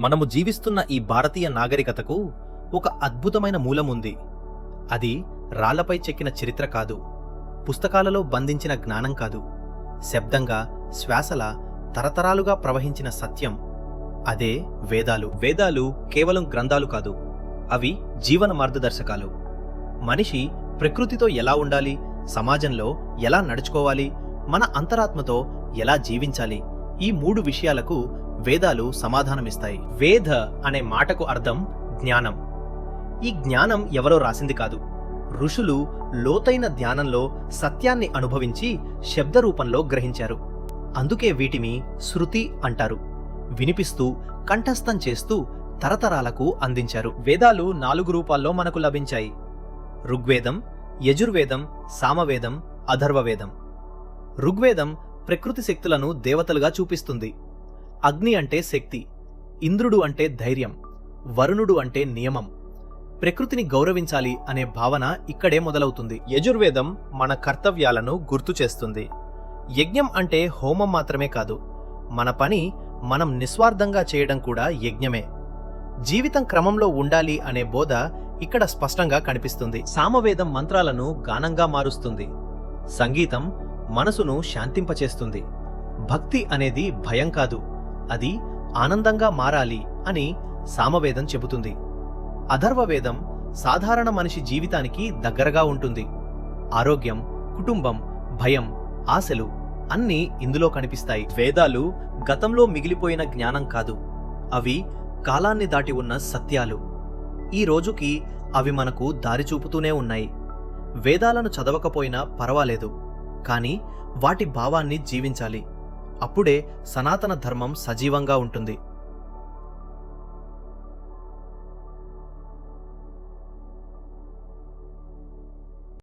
మనము జీవిస్తున్న ఈ భారతీయ నాగరికతకు ఒక అద్భుతమైన మూలం ఉంది అది రాళ్ళపై చెక్కిన చరిత్ర కాదు పుస్తకాలలో బంధించిన జ్ఞానం కాదు. శబ్దంగా శ్వాసల తరతరాలుగా ప్రవహించిన సత్యం అదే వేదాలు. వేదాలు కేవలం గ్రంథాలు కాదు అవి జీవన మార్గదర్శకాలు. మనిషి ప్రకృతితో ఎలా ఉండాలి సమాజంలో ఎలా నడుచుకోవాలి మన అంతరాత్మతో ఎలా జీవించాలి ఈ మూడు విషయాలకు వేదాలు సమాధానమిస్తాయి. వేద అనే మాటకు అర్థం జ్ఞానం. ఈ జ్ఞానం ఎవరో రాసింది కాదు. ఋషులు లోతైన ధ్యానంలో సత్యాన్ని అనుభవించి శబ్ద రూపంలో గ్రహించారు. అందుకే వీటిని శృతి అంటారు. వినిపిస్తూ కంఠస్థం చేస్తూ తరతరాలకు అందించారు. వేదాలు నాలుగు రూపాల్లో మనకు లభించాయి. ఋగ్వేదం యజుర్వేదం సామవేదం అధర్వవేదం. ఋగ్వేదం ప్రకృతి శక్తులను దేవతలుగా చూపిస్తుంది. అగ్ని అంటే శక్తి ఇంద్రుడు అంటే ధైర్యం వరుణుడు అంటే నియమం. ప్రకృతిని గౌరవించాలి అనే భావన ఇక్కడే మొదలవుతుంది. యజుర్వేదం మన కర్తవ్యాలను గుర్తు చేస్తుంది. యజ్ఞం అంటే హోమం మాత్రమే కాదు మన పని మనం నిస్వార్థంగా చేయడం కూడా యజ్ఞమే. జీవితం క్రమంలో ఉండాలి అనే బోధ ఇక్కడ స్పష్టంగా కనిపిస్తుంది. సామవేదం మంత్రాలను గానంగా మారుస్తుంది. సంగీతం మనసును శాంతింపచేస్తుంది. భక్తి అనేది భయం కాదు. అది ఆనందంగా మారాలి అని సామవేదం చెబుతుంది. అధర్వవేదం సాధారణ మనిషి జీవితానికి దగ్గరగా ఉంటుంది. ఆరోగ్యం కుటుంబం భయం ఆశలు అన్నీ ఇందులో కనిపిస్తాయి. వేదాలు గతంలో మిగిలిపోయిన జ్ఞానం కాదు. అవి కాలాన్ని దాటి ఉన్న సత్యాలు. ఈ రోజుకి అవి మనకు దారి చూపుతూనే ఉన్నాయి. వేదాలను చదవకపోయినా పర్వాలేదు. కానీ వాటి భావాన్ని జీవించాలి. అప్పుడే సనాతన ధర్మం సజీవంగా ఉంటుంది.